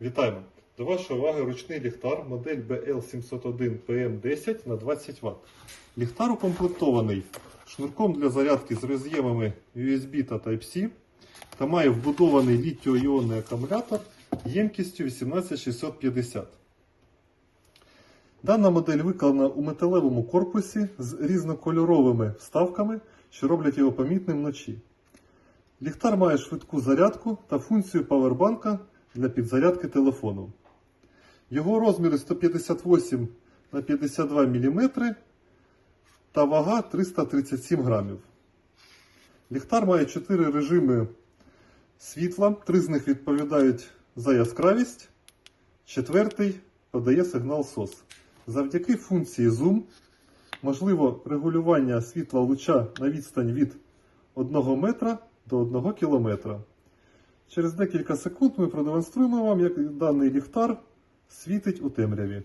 Вітаємо! До вашої уваги ручний ліхтар модель BL701PM10 на 20 Вт. Ліхтар укомплектований шнурком для зарядки з роз'ємами USB та Type-C та має вбудований літіо-іонний акумулятор ємкістю 18650. Дана модель виконана у металевому корпусі з різнокольоровими вставками, що роблять його помітним вночі. Ліхтар має швидку зарядку та функцію павербанка для підзарядки телефону. Його розміри 158 на 52 мм та вага 337 грамів. Ліхтар має 4 режими світла, 3 з них відповідають за яскравість, четвертий подає сигнал SOS. Завдяки функції Zoom можливо регулювання світла луча на відстань від 1 метра до 1 кілометра. Через декілька секунд ми продемонструємо вам, як даний ліхтар світить у темряві.